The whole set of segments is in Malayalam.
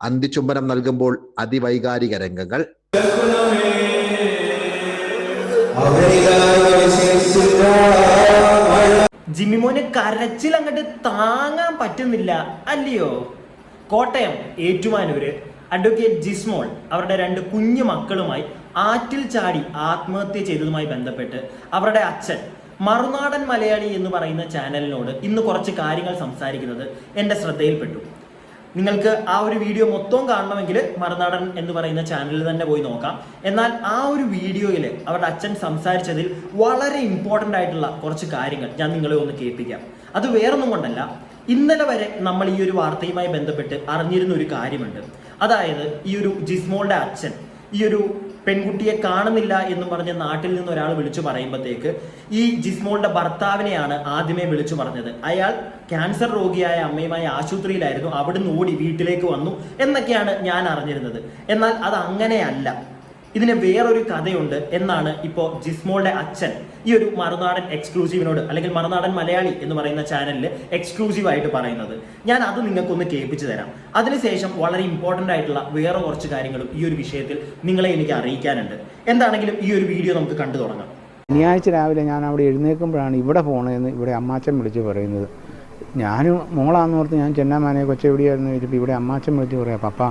അന്തിചുംബനം നൽകുമ്പോൾ അതിവൈകാരിക രംഗങ്ങൾ. ജിമ്മിമോന് കരച്ചിൽ അങ്ങോട്ട് താങ്ങാൻ പറ്റുന്നില്ല അല്ലയോ? കോട്ടയം ഏറ്റുമാനൂര് അഡ്വക്കേറ്റ് ജിസ്മോൾ അവരുടെ രണ്ട് കുഞ്ഞു മക്കളുമായി ആറ്റിൽ ചാടി ആത്മഹത്യ ചെയ്തതുമായി ബന്ധപ്പെട്ട് അവരുടെ അച്ഛൻ മറുനാടൻ മലയാളി എന്ന് പറയുന്ന ചാനലിനോട് ഇന്ന് കുറച്ച് കാര്യങ്ങൾ സംസാരിക്കുന്നത് എന്റെ ശ്രദ്ധയിൽപ്പെട്ടു. നിങ്ങൾക്ക് ആ ഒരു വീഡിയോ മൊത്തം കാണണമെങ്കിൽ മറുനാടൻ എന്ന് പറയുന്ന ചാനലിൽ തന്നെ പോയി നോക്കാം. എന്നാൽ ആ ഒരു വീഡിയോയിൽ അവരുടെ അച്ഛൻ സംസാരിച്ചതിൽ വളരെ ഇമ്പോർട്ടന്റ് ആയിട്ടുള്ള കുറച്ച് കാര്യങ്ങൾ ഞാൻ നിങ്ങളെ ഒന്ന് കേൾപ്പിക്കാം. അത് വേറൊന്നും കൊണ്ടല്ല ഇന്നലെ വരെ നമ്മൾ ഈ ഒരു വാർത്തയുമായി ബന്ധപ്പെട്ട് അറിഞ്ഞിരുന്ന ഒരു കാര്യമുണ്ട്. അതായത് ഈ ഒരു ജിസ്മോളുടെ അച്ഛൻ ഈ ഒരു പെൺകുട്ടിയെ കാണുന്നില്ല എന്ന് പറഞ്ഞ് നാട്ടിൽ നിന്ന് ഒരാൾ വിളിച്ചു പറയുമ്പോഴത്തേക്ക് ഈ ജിസ്മോളുടെ ഭർത്താവിനെയാണ് ആദ്യമേ വിളിച്ചു പറഞ്ഞത്. അയാൾ ക്യാൻസർ രോഗിയായ അമ്മയുമായി ആശുപത്രിയിലായിരുന്നു. അവിടുന്ന് ഓടി വീട്ടിലേക്ക് വന്നു എന്നൊക്കെയാണ് ഞാൻ അറിഞ്ഞിരുന്നത്. എന്നാൽ അത് അങ്ങനെയല്ല. ഇതിന് വേറൊരു കഥയുണ്ട് എന്നാണ് ഇപ്പോൾ ജിസ്മോളുടെ അച്ഛൻ ഈ ഒരു മറുനാടൻ എക്സ്ക്ലൂസീവിനോട് അല്ലെങ്കിൽ മറുനാടൻ മലയാളി എന്ന് പറയുന്ന ചാനലിൽ എക്സ്ക്ലൂസീവ് ആയിട്ട് പറയുന്നത്. ഞാൻ അത് നിങ്ങൾക്കൊന്ന് കേൾപ്പിച്ചു തരാം. അതിനുശേഷം വളരെ ഇമ്പോർട്ടന്റ് ആയിട്ടുള്ള വേറെ കുറച്ച് കാര്യങ്ങളും ഈ ഒരു വിഷയത്തിൽ നിങ്ങളെ എനിക്ക് അറിയിക്കാനുണ്ട്. എന്താണെങ്കിലും ഈ ഒരു വീഡിയോ നമുക്ക് കണ്ടു തുടങ്ങാം. ശനിയാഴ്ച രാവിലെ ഞാൻ അവിടെ എഴുന്നേൽക്കുമ്പോഴാണ് ഇവിടെ പോകണമെന്ന് ഇവിടെ അമ്മാച്ചൻ വിളിച്ച് പറയുന്നത്. ഞാനും മോളാന്ന് ഓർത്ത് ഞാൻ ചെന്നാമാനെ കൊച്ചെവിടെയായിരുന്നു ചോദിച്ചപ്പോൾ ഇവിടെ അമ്മാച്ചൻ വിളിച്ച് പറയാം പപ്പ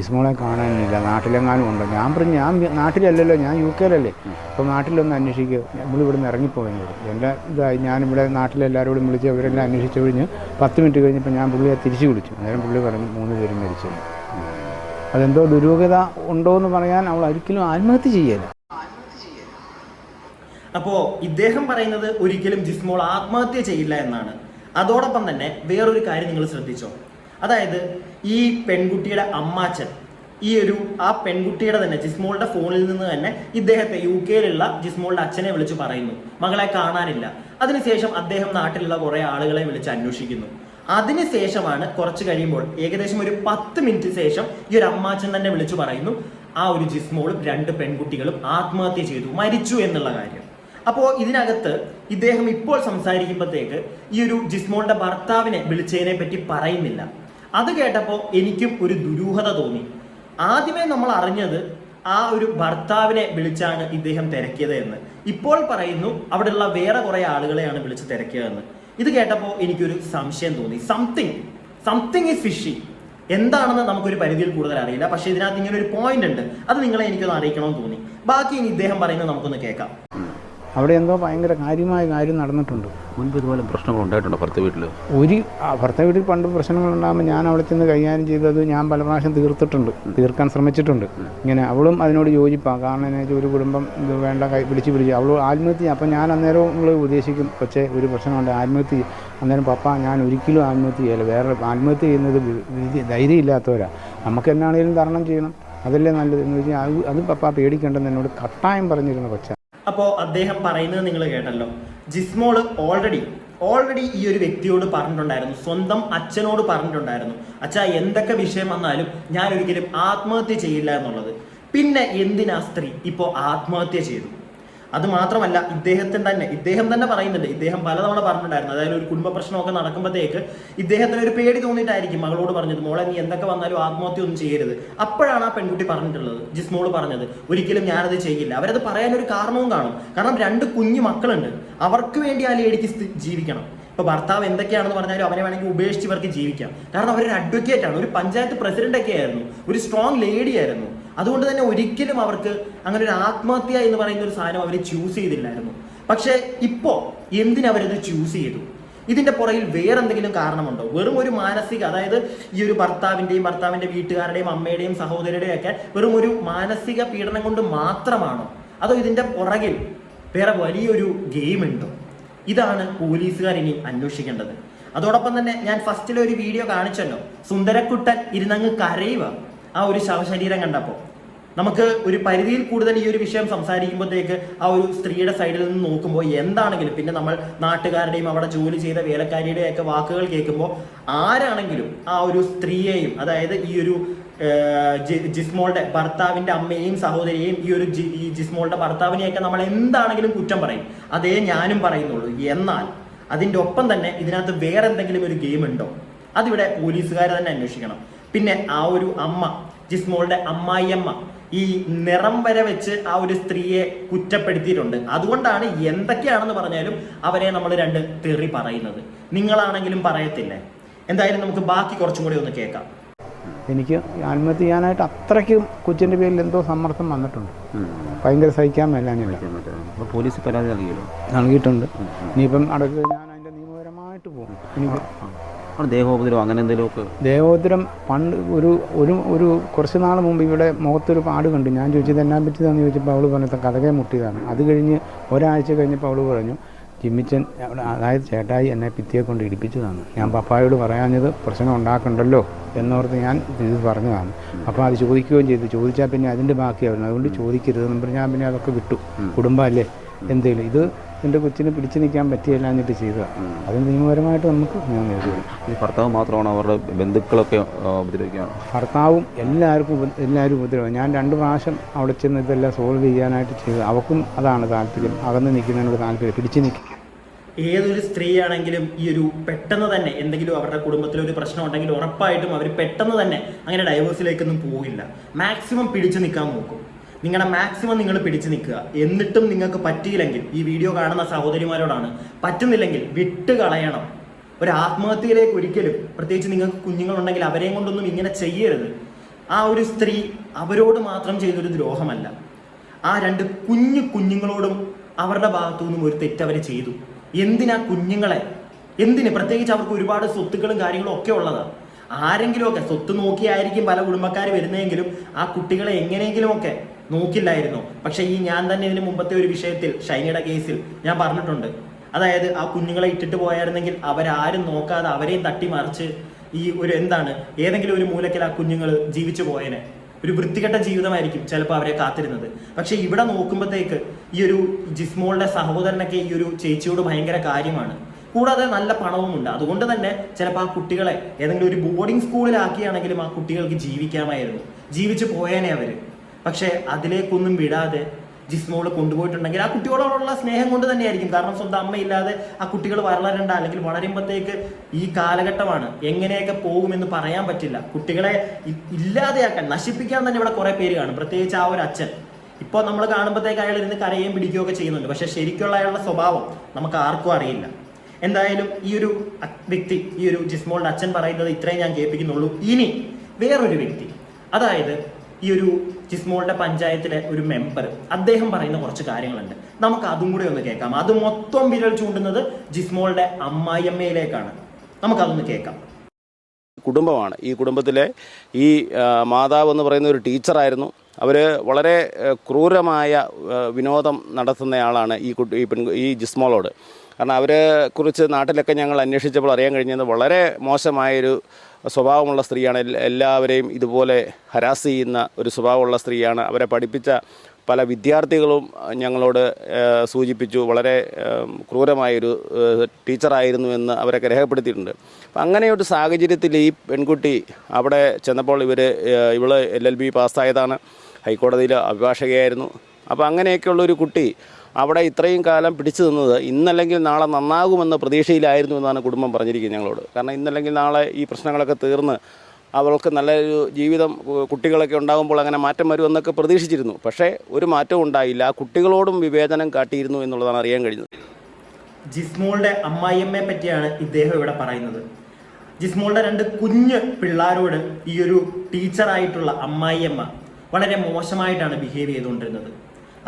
ഇസ്മോളെ കാണാനില്ല. നാട്ടിലെങ്ങാനും ഉണ്ട്. ഞാൻ പറഞ്ഞു ഞാൻ നാട്ടിലല്ലല്ലോ ഞാൻ യു കെയിലല്ലേ. അപ്പോൾ നാട്ടിലൊന്ന് അന്വേഷിക്കുക നമ്മൾ ഇവിടെ നിന്ന് ഇറങ്ങിപ്പോയത് എന്റെ ഇതായി ഞാനിവിടെ നാട്ടിലെല്ലാവരോടും വിളിച്ച് അവരെല്ലാം അന്വേഷിച്ചു കഴിഞ്ഞ് പത്ത് മിനിറ്റ് കഴിഞ്ഞപ്പോൾ ഞാൻ പുള്ളിയെ തിരിച്ചു വിളിച്ചു. അന്നേരം പുള്ളി പറഞ്ഞു മൂന്ന് പേരും മരിച്ചു. അതെന്തോ ദുരൂഹത ഉണ്ടോ എന്ന് പറയാൻ അവൾ ഒരിക്കലും ആത്മഹത്യ ചെയ്യല അപ്പോ ഇദ്ദേഹം പറയുന്നത് ഒരിക്കലും ജിസ്മോൾ ആത്മഹത്യ ചെയ്യില്ല എന്നാണ്. അതോടൊപ്പം തന്നെ വേറൊരു കാര്യം നിങ്ങൾ ശ്രദ്ധിച്ചോ. അതായത് ഈ പെൺകുട്ടിയുടെ അമ്മാച്ചൻ ഈ ഒരു ആ പെൺകുട്ടിയുടെ തന്നെ ജിസ്മോളുടെ ഫോണിൽ നിന്ന് തന്നെ ഇദ്ദേഹത്തെ യു കെയിലുള്ള ജിസ്മോളുടെ അച്ഛനെ വിളിച്ച് പറയുന്നു. മകളെ കാണാനില്ല. അതിനുശേഷം അദ്ദേഹം നാട്ടിലുള്ള കുറെ ആളുകളെ വിളിച്ച് അന്വേഷിക്കുന്നു. അതിനുശേഷമാണ് കുറച്ച് കഴിയുമ്പോൾ ഏകദേശം ഒരു പത്ത് മിനിറ്റ് ശേഷം ഈ ഒരു അമ്മാച്ചൻ തന്നെ വിളിച്ചു പറയുന്നു ആ ഒരു ജിസ്മോളും രണ്ട് പെൺകുട്ടികളും ആത്മഹത്യ ചെയ്തു മരിച്ചു എന്നുള്ള കാര്യം. അപ്പോൾ ഇതിനകത്ത് ഇദ്ദേഹം ഇപ്പോൾ സംസാരിക്കുമ്പോഴത്തേക്ക് ഈ ഒരു ജിസ്മോളുടെ ഭർത്താവിനെ വിളിച്ചതിനെ പറ്റി പറയുന്നില്ല. അത് കേട്ടപ്പോൾ എനിക്കും ഒരു ദുരൂഹത തോന്നി. ആദ്യമേ നമ്മൾ അറിഞ്ഞത് ആ ഒരു ഭർത്താവിനെ വിളിച്ചാണ് ഇദ്ദേഹം തിരക്കിയത് എന്ന്. ഇപ്പോൾ പറയുന്നു അവിടെയുള്ള വേറെ കുറെ ആളുകളെയാണ് വിളിച്ച് തിരക്കിയതെന്ന് ഇത് കേട്ടപ്പോൾ എനിക്കൊരു സംശയം തോന്നി. സംതിങ് സംതിങ് ഈസ് ഫിഷി എന്താണെന്ന് നമുക്കൊരു പരിധിയിൽ കൂടുതൽ അറിയില്ല. പക്ഷേ ഇതിനകത്ത് ഇങ്ങനെ ഒരു പോയിന്റ് ഉണ്ട്. അത് നിങ്ങളെ എനിക്കൊന്ന് അറിയിക്കണമെന്ന് തോന്നി. ബാക്കി ഇനി ഇദ്ദേഹം പറയുന്നത് നമുക്കൊന്ന് കേൾക്കാം. അവിടെ എന്തോ ഭയങ്കര കാര്യമായ കാര്യം നടന്നിട്ടുണ്ട്. മുൻപ് ഇതുപോലെ പ്രശ്നങ്ങൾ ഉണ്ടായിട്ടുണ്ടോ ഭർത്ത വീട്ടിൽ ഒരു ആ, ഭർത്താവ് വീട്ടിൽ പണ്ട് പ്രശ്നങ്ങളുണ്ടാകുമ്പോൾ ഞാൻ അവിടെ ചെന്ന് കൈകാര്യം ചെയ്തത് ഞാൻ പല പ്രാവശ്യം തീർത്തിട്ടുണ്ട് തീർക്കാൻ ശ്രമിച്ചിട്ടുണ്ട്. ഇങ്ങനെ അവളും അതിനോട് യോജിപ്പാണ് കാരണം എന്നു വെച്ചാൽ ഒരു കുടുംബം ഇത് വേണ്ട കൈ പിടിച്ച് പിടിച്ച് അവൾ ആത്മഹത്യ അപ്പം ഞാൻ അന്നേരം നമ്മൾ ഉദ്ദേശിക്കും പക്ഷേ ഒരു പ്രശ്നമുണ്ട് ആത്മഹത്യ അന്നേരം പപ്പ ഞാൻ ഒരിക്കലും ആത്മഹത്യ ചെയ്യില്ല. വേറെ ആത്മഹത്യ ചെയ്യുന്നത് ധൈര്യമില്ലാത്തവരാണ് നമുക്ക് എന്നാണെങ്കിലും തരണം ചെയ്യണം. അതല്ലേ നല്ലത് എന്ന് വെച്ചാൽ അത് അത് പപ്പ പേടിക്കേണ്ടെന്ന് എന്നോട് കട്ടായം പറഞ്ഞിരുന്നു കൊച്ച. അപ്പോൾ അദ്ദേഹം പറയുന്നത് നിങ്ങൾ കേട്ടല്ലോ. ജിസ്മോൾ ഓൾറെഡി ഓൾറെഡി ഈ ഒരു വ്യക്തിയോട് പറഞ്ഞിട്ടുണ്ടായിരുന്നു. സ്വന്തം അച്ഛനോട് പറഞ്ഞിട്ടുണ്ടായിരുന്നു. അച്ഛാ എന്തൊക്കെ വിഷയം വന്നാലും ഞാൻ ഒരിക്കലും ആത്മഹത്യ ചെയ്യില്ല എന്നുള്ളത്. പിന്നെ എന്തിനാ സ്ത്രീ ഇപ്പോൾ ആത്മഹത്യ ചെയ്തു? അത് മാത്രമല്ല ഇദ്ദേഹത്തിന് തന്നെ ഇദ്ദേഹം തന്നെ പറയുന്നുണ്ട് ഇദ്ദേഹം പലതവണ പറഞ്ഞിട്ടുണ്ടായിരുന്നു. അതായത് ഒരു കുടുംബ പ്രശ്നമൊക്കെ നടക്കുമ്പോഴത്തേക്ക് ഇദ്ദേഹത്തിന് ഒരു പേടി തോന്നിയിട്ടായിരിക്കും മകളോട് പറഞ്ഞത് മോളെ നീ എന്തൊക്കെ വന്നാലും ആത്മഹത്യ ഒന്നും ചെയ്യരുത്. അപ്പോഴാണ് ആ പെൺകുട്ടി പറഞ്ഞിട്ടുള്ളത് ജിസ്മോൾ പറഞ്ഞത് ഒരിക്കലും ഞാനത് ചെയ്യില്ല. അവരത് പറയാൻ ഒരു കാരണവും കാണും. കാരണം രണ്ട് കുഞ്ഞു മക്കളുണ്ട് അവർക്ക് വേണ്ടി ആ ലേഡിക്ക് ജീവിക്കണം. ഇപ്പൊ ഭർത്താവ് എന്തൊക്കെയാണെന്ന് പറഞ്ഞാലും അവനെ വേണമെങ്കിൽ ഉപേക്ഷിച്ച് ഇവർക്ക് ജീവിക്കാം. കാരണം അവരൊരു അഡ്വക്കേറ്റ് ആണ്. ഒരു പഞ്ചായത്ത് പ്രസിഡന്റ് ഒക്കെ ആയിരുന്നു ഒരു സ്ട്രോങ് ലേഡി ആയിരുന്നു. അതുകൊണ്ട് തന്നെ ഒരിക്കലും അവർക്ക് അങ്ങനെ ഒരു ആത്മഹത്യ എന്ന് പറയുന്ന ഒരു സാധനം അവർ ചൂസ് ചെയ്തില്ലായിരുന്നു. പക്ഷേ ഇപ്പോൾ എന്തിനവരത് ചൂസ് ചെയ്തു? ഇതിന്റെ പുറകിൽ വേറെന്തെങ്കിലും കാരണമുണ്ടോ? വെറും ഒരു മാനസിക അതായത് ഈ ഒരു ഭർത്താവിന്റെയും ഭർത്താവിന്റെ വീട്ടുകാരുടെയും അമ്മയുടെയും സഹോദരിയുടെയും ഒക്കെ വെറും ഒരു മാനസിക പീഡനം കൊണ്ട് മാത്രമാണോ? അതോ ഇതിന്റെ പുറകിൽ വേറെ വലിയൊരു ഗെയിം ഉണ്ടോ? ഇതാണ് പോലീസുകാർ ഇനി അന്വേഷിക്കേണ്ടത്. അതോടൊപ്പം തന്നെ ഞാൻ ഫസ്റ്റിലെ ഒരു വീഡിയോ കാണിച്ചല്ലോ. സുന്ദരക്കുട്ടൻ ഇരുന്നങ്ങ് കരയുക. ആ ഒരു ശവശരീരം കണ്ടപ്പോൾ നമുക്ക് ഒരു പരിധിയിൽ കൂടുതൽ ഈ ഒരു വിഷയം സംസാരിക്കുമ്പോഴത്തേക്ക് ആ ഒരു സ്ത്രീയുടെ സൈഡിൽ നിന്ന് നോക്കുമ്പോൾ എന്താണെങ്കിലും പിന്നെ നമ്മൾ നാട്ടുകാരുടെയും അവിടെ ജോലി ചെയ്ത വേലക്കാരിയുടെയും ഒക്കെ വാക്കുകൾ കേൾക്കുമ്പോൾ ആരാണെങ്കിലും ആ ഒരു സ്ത്രീയെയും അതായത് ഈ ഒരു ജിസ്മോളുടെ ഭർത്താവിന്റെ അമ്മയെയും സഹോദരിയെയും ഈ ഒരു ഈ ജിസ്മോളുടെ ഭർത്താവിനെയൊക്കെ നമ്മൾ എന്താണെങ്കിലും കുറ്റം പറയും. അതേ ഞാനും പറയുന്നുള്ളൂ. എന്നാൽ അതിന്റെ ഒപ്പം തന്നെ ഇതിനകത്ത് വേറെ എന്തെങ്കിലും ഒരു ഗെയിം ഉണ്ടോ? അതിവിടെ പോലീസുകാരെ തന്നെ അന്വേഷിക്കണം. പിന്നെ ആ ഒരു അമ്മ ജിസ്മോളുടെ അമ്മായിയമ്മ ഈ നിറം വരെ വെച്ച് ആ ഒരു സ്ത്രീയെ കുറ്റപ്പെടുത്തിയിട്ടുണ്ട്. അതുകൊണ്ടാണ് എന്തൊക്കെയാണെന്ന് പറഞ്ഞാലും അവരെ നമ്മൾ രണ്ട് തെറി പറയുന്നത്. നിങ്ങളാണെങ്കിലും പറയത്തില്ലേ? എന്തായാലും നമുക്ക് ബാക്കി കുറച്ചും കൂടി ഒന്ന് കേൾക്കാം. എനിക്ക് ആത്മഹത്യ ചെയ്യാനായിട്ട് അത്രയ്ക്കും കൊച്ചിന്റെ പേരിൽ എന്തോ സമ്മർദ്ദം വന്നിട്ടുണ്ട്. ഭയങ്കര സഹിക്കാൻ മേലാനില്ല. പോലീസ് പരാതി നൽകിയല്ലോ? നൽകിയിട്ടുണ്ട്. ഇനിയിപ്പം അടക്കം ഞാൻ അതിന്റെ നിയമപരമായിട്ട് പോകും എനിക്ക് ദേഹോപദ്രവം അങ്ങനെ എന്തെങ്കിലുമൊക്കെ? ദേഹോപദ്രം പണ്ട് ഒരു ഒരു ഒരു കുറച്ച് നാൾ മുമ്പ് ഇവിടെ മുഖത്തൊരു പാട് കണ്ടു. ഞാൻ ചോദിച്ചത് എന്നാ പറ്റിയതാണെന്ന് ചോദിച്ചപ്പോൾ അവൾ പറഞ്ഞത് കഥകെ മുട്ടിയതാണ്. അത് കഴിഞ്ഞ് ഒരാഴ്ച കഴിഞ്ഞപ്പോൾ അവൾ പറഞ്ഞു ജിമ്മിച്ചൻ അതായത് ചേട്ടായി എന്നെ പിത്തിയെ കൊണ്ട് ഇടിപ്പിച്ചതാണ്. ഞാൻ പപ്പായോട് പറയാഞ്ഞത് പ്രശ്നം ഉണ്ടാക്കണ്ടല്ലോ എന്നോർത്ത് ഞാൻ ഇത് പറഞ്ഞതാണ്. അപ്പോൾ അത് ചോദിക്കുകയും ചെയ്തു. ചോദിച്ചാൽ പിന്നെ അതിന്റെ ബാക്കിയായിരുന്നു. അതുകൊണ്ട് ചോദിക്കരുതെന്ന് പറഞ്ഞ് ഞാൻ പിന്നെ അതൊക്കെ വിട്ടു. കുടുംബമല്ലേ? എന്തേലും ഇത് എന്റെ കൊച്ചിന് പിടിച്ചു നിൽക്കാൻ പറ്റിയല്ല എന്നിട്ട് ചെയ്തതാണ് അത് നിയമപരമായിട്ട് നമുക്ക് ഞാൻ നേരിടും ഈ ഭർത്താവ് മാത്രമാണ് അവരുടെ ബന്ധുക്കളൊക്കെ ഉപദ്രവിക്കുകയാണ് ഭർത്താവും എല്ലാവർക്കും ഉപ- എല്ലാവരും ഉപദ്രവം. ഞാൻ രണ്ട് പ്രാവശ്യം അവിടെ ചെന്ന് ഇതെല്ലാം സോൾവ് ചെയ്യാനായിട്ട് ചെയ്തു അവക്കും അതാണ് താല്പര്യം. അകന്ന് നിൽക്കുന്നതിനോട് താല്പര്യം. പിടിച്ചു നിൽക്കും. ഏതൊരു സ്ത്രീയാണെങ്കിലും ഈ ഒരു പെട്ടെന്ന് തന്നെ എന്തെങ്കിലും അവരുടെ കുടുംബത്തിൽ ഒരു പ്രശ്നം ഉണ്ടെങ്കിൽ ഉറപ്പായിട്ടും അവർ പെട്ടെന്ന് തന്നെ അങ്ങനെ ഡൈവേഴ്സിലേക്കൊന്നും പോകില്ല മാക്സിമം പിടിച്ചു നിൽക്കാൻ നോക്കും. നിങ്ങളുടെ മാക്സിമം നിങ്ങൾ പിടിച്ചു നിൽക്കുക എന്നിട്ടും നിങ്ങൾക്ക് പറ്റിയില്ലെങ്കിൽ ഈ വീഡിയോ കാണുന്ന സഹോദരിമാരോടാണ് പറ്റുന്നില്ലെങ്കിൽ വിട്ട് കളയണം. ഒരു ആത്മഹത്യയിലേക്ക് ഒരിക്കലും പ്രത്യേകിച്ച് നിങ്ങൾക്ക് കുഞ്ഞുങ്ങളുണ്ടെങ്കിൽ അവരെയും കൊണ്ടൊന്നും ഇങ്ങനെ ചെയ്യരുത്. ആ ഒരു സ്ത്രീ അവരോട് മാത്രം ചെയ്തൊരു ദ്രോഹമല്ല. ആ രണ്ട് കുഞ്ഞു കുഞ്ഞുങ്ങളോടും അവരുടെ ഭാഗത്തു നിന്നും ഒരു തെറ്റ് അവർ ചെയ്തു. എന്തിനാ കുഞ്ഞുങ്ങളെ? എന്തിന്? പ്രത്യേകിച്ച് അവർക്ക് ഒരുപാട് സ്വത്തുക്കളും കാര്യങ്ങളും ഒക്കെ ഉള്ളതാണ് ആരെങ്കിലുമൊക്കെ സ്വത്ത് നോക്കിയായിരിക്കും പല കുടുംബക്കാർ വരുന്നതെങ്കിലും ആ കുട്ടികളെ എങ്ങനെയെങ്കിലുമൊക്കെ നോക്കില്ലായിരുന്നു. പക്ഷേ ഈ ഞാൻ തന്നെ ഇതിന് മുമ്പത്തെ ഒരു വിഷയത്തിൽ ഷൈനിയുടെ കേസിൽ ഞാൻ പറഞ്ഞിട്ടുണ്ട്. അതായത് ആ കുഞ്ഞുങ്ങളെ ഇട്ടിട്ട് പോയായിരുന്നെങ്കിൽ അവരാരും നോക്കാതെ അവരെയും തട്ടിമറിച്ച് ഈ ഒരു എന്താണ് ഏതെങ്കിലും ഒരു മൂലക്കിൽ ആ കുഞ്ഞുങ്ങൾ ജീവിച്ചു പോയേനെ. ഒരു വൃത്തികെട്ട ജീവിതമായിരിക്കും ചിലപ്പോൾ അവരെ കാത്തിരുന്നത്. പക്ഷെ ഇവിടെ നോക്കുമ്പോഴത്തേക്ക് ഈ ഒരു ജിസ്മോളുടെ സഹോദരനൊക്കെ ഈ ഒരു ചേച്ചിയോട് ഭയങ്കര കാര്യമാണ്. കൂടാതെ നല്ല പണവുമുണ്ട്. അതുകൊണ്ട് തന്നെ ചിലപ്പോൾ ആ കുട്ടികളെ ഏതെങ്കിലും ഒരു ബോർഡിംഗ് സ്കൂളിലാക്കിയാണെങ്കിലും ആ കുട്ടികൾക്ക് ജീവിക്കാമായിരുന്നു. ജീവിച്ചു പോയേനെ അവർ. പക്ഷെ അതിലേക്കൊന്നും വിടാതെ ജിസ്മോൾ കൊണ്ടുപോയിട്ടുണ്ടെങ്കിൽ ആ കുട്ടികളോടുള്ള സ്നേഹം കൊണ്ട് തന്നെയായിരിക്കും. കാരണം സ്വന്തം അമ്മയില്ലാതെ ആ കുട്ടികൾ വളരണ്ട അല്ലെങ്കിൽ വളരുമ്പോഴത്തേക്ക് ഈ കാലഘട്ടമാണ്. എങ്ങനെയൊക്കെ പോകുമെന്ന് പറയാൻ പറ്റില്ല. കുട്ടികളെ ഇല്ലാതെയാക്കാൻ നശിപ്പിക്കാൻ തന്നെ ഇവിടെ കുറെ പേര് കാണും. പ്രത്യേകിച്ച് ആ ഒരു അച്ഛൻ. ഇപ്പോൾ നമ്മൾ കാണുമ്പോഴത്തേക്ക് അയാൾ ഇരുന്ന് കരയുകയും പിടിക്കുകയൊക്കെ ചെയ്യുന്നുണ്ട്. പക്ഷെ ശരിക്കുള്ള അയാളുടെ സ്വഭാവം നമുക്ക് ആർക്കും അറിയില്ല. എന്തായാലും ഈ ഒരു വ്യക്തി ഈ ഒരു ജിസ്മോളുടെ അച്ഛൻ പറയുന്നത് ഇത്രയും ഞാൻ കേൾപ്പിക്കുന്നുള്ളൂ. ഇനി വേറൊരു വ്യക്തി. അതായത് ഈ ഒരു ജിസ്മോളുടെ പഞ്ചായത്തിലെ ഒരു മെമ്പർ അദ്ദേഹം പറയുന്ന കുറച്ച് കാര്യങ്ങളുണ്ട്. നമുക്ക് അതും കൂടെ ഒന്ന് കേൾക്കാം. അത് മൊത്തം വിരൽ ചൂണ്ടുന്നത് ജിസ്മോളുടെ അമ്മായിയമ്മയിലേക്കാണ്. നമുക്കതൊന്ന് കേൾക്കാം. കുടുംബമാണ്. ഈ കുടുംബത്തിലെ ഈ മാതാവ് എന്ന് പറയുന്ന ഒരു ടീച്ചറായിരുന്നു. അവർ വളരെ ക്രൂരമായ വിനോദം നടത്തുന്നയാളാണ് ഈ കുട്ടി ഈ പെൺ ഈ ജിസ്മോളോട്. കാരണം അവരെ കുറിച്ച് നാട്ടിലൊക്കെ ഞങ്ങൾ അന്വേഷിച്ചപ്പോൾ അറിയാൻ കഴിഞ്ഞത് വളരെ മോശമായൊരു സ്വഭാവമുള്ള സ്ത്രീയാണ്. എല്ലാവരെയും ഇതുപോലെ ഹരാസ് ചെയ്യുന്ന ഒരു സ്വഭാവമുള്ള സ്ത്രീയാണ്. അവരെ പഠിപ്പിച്ച പല വിദ്യാർത്ഥികളും ഞങ്ങളോട് സൂചിപ്പിച്ചു വളരെ ക്രൂരമായൊരു ടീച്ചറായിരുന്നു എന്ന് അവരൊക്കെ രേഖപ്പെടുത്തിയിട്ടുണ്ട്. അപ്പം അങ്ങനെയൊരു സാഹചര്യത്തിൽ ഈ പെൺകുട്ടി അവിടെ ചെന്നപ്പോൾ ഇവർ ഇവൾ എൽ എൽ ബി പാസ്സായതാണ് ഹൈക്കോടതിയിൽ അഭിഭാഷകയായിരുന്നു. അപ്പോൾ അങ്ങനെയൊക്കെയുള്ളൊരു കുട്ടി അവിടെ ഇത്രയും കാലം പിടിച്ചു നിന്നത് ഇന്നല്ലെങ്കിൽ നാളെ നന്നാകുമെന്ന പ്രതീക്ഷയിലായിരുന്നു എന്നാണ് കുടുംബം പറഞ്ഞിരിക്കുന്നത് ഞങ്ങളോട്. കാരണം ഇന്നല്ലെങ്കിൽ നാളെ ഈ പ്രശ്നങ്ങളൊക്കെ തീർന്ന് അവൾക്ക് നല്ലൊരു ജീവിതം കുട്ടികളൊക്കെ ഉണ്ടാകുമ്പോൾ അങ്ങനെ മാറ്റം വരുമെന്നൊക്കെ പ്രതീക്ഷിച്ചിരുന്നു. പക്ഷേ ഒരു മാറ്റവും ഉണ്ടായില്ല. ആ കുട്ടികളോടും വിവേചനം കാട്ടിയിരുന്നു എന്നുള്ളതാണ് അറിയാൻ കഴിഞ്ഞത്. ജിസ്മോളുടെ അമ്മായിയമ്മയെ പറ്റിയാണ് ഇദ്ദേഹം ഇവിടെ പറയുന്നത്. ജിസ്മോളുടെ രണ്ട് കുഞ്ഞ് പിള്ളേരോട് ഈ ഒരു ടീച്ചറായിട്ടുള്ള അമ്മായിയമ്മ വളരെ മോശമായിട്ടാണ് ബിഹേവ് ചെയ്തുകൊണ്ടിരുന്നത്.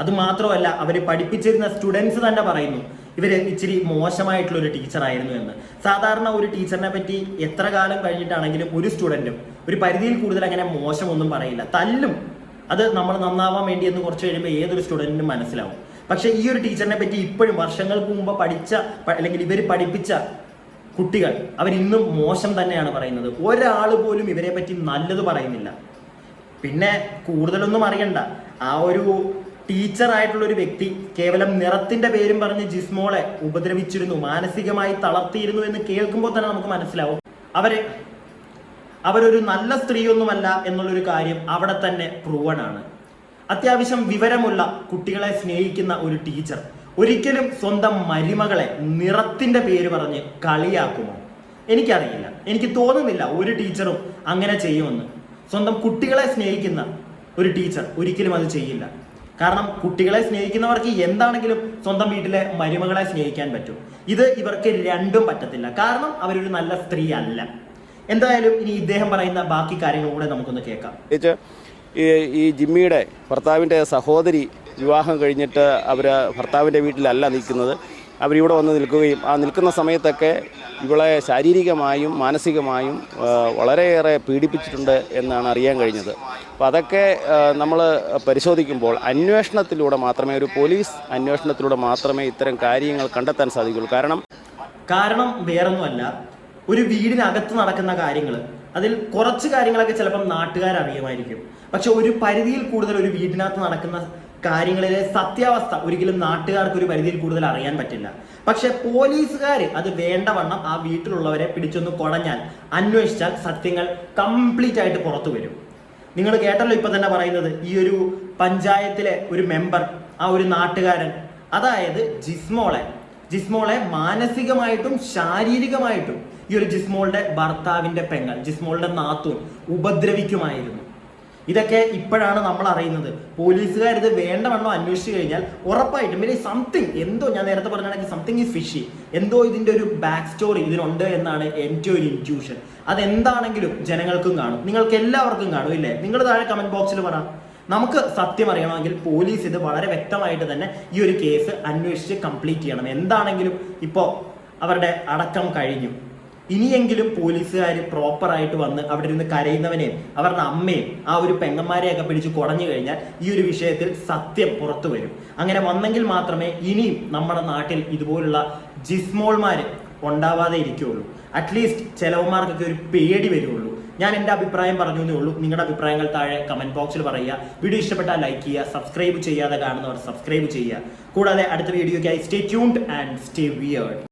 അത് മാത്രമല്ല അവർ പഠിപ്പിച്ചിരുന്ന സ്റ്റുഡൻസ് തന്നെ പറയുന്നു ഇവർ ഇച്ചിരി മോശമായിട്ടുള്ള ഒരു ടീച്ചറായിരുന്നു എന്ന്. സാധാരണ ഒരു ടീച്ചറിനെ പറ്റി എത്ര കാലം കഴിഞ്ഞിട്ടാണെങ്കിലും ഒരു സ്റ്റുഡന്റും ഒരു പരിധിയിൽ കൂടുതൽ അങ്ങനെ മോശമൊന്നും പറയില്ല. തല്ലും. അത് നമ്മൾ നന്നാവാൻ വേണ്ടി എന്ന് കുറച്ച് കഴിയുമ്പോൾ ഏതൊരു സ്റ്റുഡന്റിനും മനസ്സിലാവും. പക്ഷെ ഈ ഒരു ടീച്ചറിനെ പറ്റി ഇപ്പോഴും വർഷങ്ങൾക്ക് മുമ്പ് പഠിച്ച അല്ലെങ്കിൽ ഇവർ പഠിപ്പിച്ച കുട്ടികൾ അവരിന്നും മോശം തന്നെയാണ് പറയുന്നത്. ഒരാൾ പോലും ഇവരെ പറ്റി നല്ലത് പറയുന്നില്ല. പിന്നെ കൂടുതലൊന്നും അറിയണ്ട. ആ ഒരു ടീച്ചർ ആയിട്ടുള്ള ഒരു വ്യക്തി കേവലം നിറത്തിന്റെ പേരും പറഞ്ഞ് ജിസ്മോളെ ഉപദ്രവിച്ചിരുന്നു മാനസികമായി തളർത്തിയിരുന്നു എന്ന് കേൾക്കുമ്പോൾ തന്നെ നമുക്ക് മനസ്സിലാവും. അവരെ അവരൊരു നല്ല സ്ത്രീയൊന്നുമല്ല എന്നുള്ളൊരു കാര്യം അവിടെ തന്നെ പ്രൂവൺ ആണ് അത്യാവശ്യം വിവരമുള്ള കുട്ടികളെ സ്നേഹിക്കുന്ന ഒരു ടീച്ചർ ഒരിക്കലും സ്വന്തം മരുമകളെ നിറത്തിന്റെ പേര് പറഞ്ഞ് കളിയാക്കുമോ? എനിക്കറിയില്ല. എനിക്ക് തോന്നുന്നില്ല ഒരു ടീച്ചറും അങ്ങനെ ചെയ്യുമെന്ന്. സ്വന്തം കുട്ടികളെ സ്നേഹിക്കുന്ന ഒരു ടീച്ചർ ഒരിക്കലും അത് ചെയ്യില്ല. കാരണം കുട്ടികളെ സ്നേഹിക്കുന്നവർക്ക് എന്താണെങ്കിലും സ്വന്തം വീട്ടിലെ മരുമകളെ സ്നേഹിക്കാൻ പറ്റും. ഇത് ഇവർക്ക് രണ്ടും പറ്റത്തില്ല. കാരണം അവരൊരു നല്ല സ്ത്രീ അല്ല എന്തായാലും ഇനി ഇദ്ദേഹം പറയുന്ന ബാക്കി കാര്യങ്ങൾ കൂടെ നമുക്കൊന്ന് കേൾക്കാം. ഈ ജിമ്മിയുടെ ഭർത്താവിന്റെ സഹോദരി വിവാഹം കഴിഞ്ഞിട്ട് അവർ ഭർത്താവിന്റെ വീട്ടിലല്ല നിൽക്കുന്നത്. അവരിവിടെ വന്ന് നിൽക്കുകയും ആ നിൽക്കുന്ന സമയത്തൊക്കെ ഇവളെ ശാരീരികമായും മാനസികമായും വളരെയേറെ പീഡിപ്പിച്ചിട്ടുണ്ട് എന്നാണ് അറിയാൻ കഴിഞ്ഞത്. അപ്പോൾ അതൊക്കെ നമ്മൾ പരിശോധിക്കുമ്പോൾ അന്വേഷണത്തിലൂടെ മാത്രമേ ഒരു പോലീസ് അന്വേഷണത്തിലൂടെ മാത്രമേ ഇത്തരം കാര്യങ്ങൾ കണ്ടെത്താൻ സാധിക്കുള്ളൂ കാരണം കാരണം വേറൊന്നുമല്ല ഒരു വീടിനകത്ത് നടക്കുന്ന കാര്യങ്ങൾ അതിൽ കുറച്ച് കാര്യങ്ങളൊക്കെ ചിലപ്പം നാട്ടുകാരറിയുമായിരിക്കും. പക്ഷെ ഒരു പരിധിയിൽ കൂടുതൽ ഒരു വീടിനകത്ത് നടക്കുന്ന കാര്യങ്ങളിലെ സത്യാവസ്ഥ ഒരിക്കലും നാട്ടുകാർക്ക് ഒരു പരിധിയിൽ കൂടുതൽ അറിയാൻ പറ്റില്ല. പക്ഷെ പോലീസുകാർ അത് വേണ്ടവണ്ണം ആ വീട്ടിലുള്ളവരെ പിടിച്ചൊന്ന് കുടഞ്ഞാൽ അന്വേഷിച്ചാൽ സത്യങ്ങൾ കംപ്ലീറ്റ് ആയിട്ട് പുറത്തു വരും. നിങ്ങൾ കേട്ടല്ലോ ഇപ്പൊ തന്നെ പറയുന്നത് ഈ ഒരു പഞ്ചായത്തിലെ ഒരു മെമ്പർ ആ ഒരു നാട്ടുകാരൻ അതായത് ജിസ്മോളെ. ജിസ്മോളെ മാനസികമായിട്ടും ശാരീരികമായിട്ടും ഈ ഒരു ജിസ്മോളുടെ ഭർത്താവിന്റെ പെങ്ങൾ ജിസ്മോളുടെ നാത്തൂൻ ഉപദ്രവിക്കുമായിരുന്നു. ഇതൊക്കെ ഇപ്പോഴാണ് നമ്മൾ അറിയുന്നത്. പോലീസുകാർ ഇത് വേണ്ടവണ്ണം അന്വേഷിച്ചു കഴിഞ്ഞാൽ ഉറപ്പായിട്ടും പിന്നെ സംതിങ് എന്തോ ഞാൻ നേരത്തെ പറഞ്ഞാണെങ്കിൽ സംതിങ് ഈസ് ഫിഷി എന്തോ ഇതിന്റെ ഒരു ബാക്ക് സ്റ്റോറി ഇതിനുണ്ട് എന്നാണ് എന്റെ ഒരു ഇന്റ്യൂഷൻ അതെന്താണെങ്കിലും ജനങ്ങൾക്കും കാണും. നിങ്ങൾക്ക് എല്ലാവർക്കും കാണും ഇല്ലേ? നിങ്ങൾ താഴെ കമന്റ് ബോക്സിൽ പറ. നമുക്ക് സത്യം അറിയണമെങ്കിൽ പോലീസ് ഇത് വളരെ വ്യക്തമായിട്ട് തന്നെ ഈ ഒരു കേസ് അന്വേഷിച്ച് കംപ്ലീറ്റ് ചെയ്യണം. എന്താണെങ്കിലും ഇപ്പോ അവരുടെ അടക്കം കഴിഞ്ഞു. ഇനിയെങ്കിലും പോലീസുകാർ പ്രോപ്പറായിട്ട് വന്ന് അവിടെ ഇരുന്ന് കരയുന്നവനെയും അവരുടെ അമ്മയും ആ ഒരു പെങ്ങന്മാരെയൊക്കെ പിടിച്ച് കുടഞ്ഞു കഴിഞ്ഞാൽ ഈ ഒരു വിഷയത്തിൽ സത്യം പുറത്തു വരും. അങ്ങനെ വന്നെങ്കിൽ മാത്രമേ ഇനിയും നമ്മുടെ നാട്ടിൽ ഇതുപോലുള്ള ജിസ്മോൾമാർ ഉണ്ടാവാതെ ഇരിക്കുകയുള്ളൂ. അറ്റ്ലീസ്റ്റ് ചിലവന്മാർക്കൊക്കെ ഒരു പേടി വരുള്ളൂ ഞാൻ എന്റെ അഭിപ്രായം പറഞ്ഞു എന്നേ ഉള്ളൂ. നിങ്ങളുടെ അഭിപ്രായങ്ങൾ താഴെ കമന്റ് ബോക്സിൽ പറയുക. വീഡിയോ ഇഷ്ടപ്പെട്ടാൽ ലൈക്ക് ചെയ്യുക. സബ്സ്ക്രൈബ് ചെയ്യാതെ കാണുന്നവർ സബ്സ്ക്രൈബ് ചെയ്യുക. കൂടാതെ അടുത്ത വീഡിയോയ്ക്കായി stay tuned and stay weird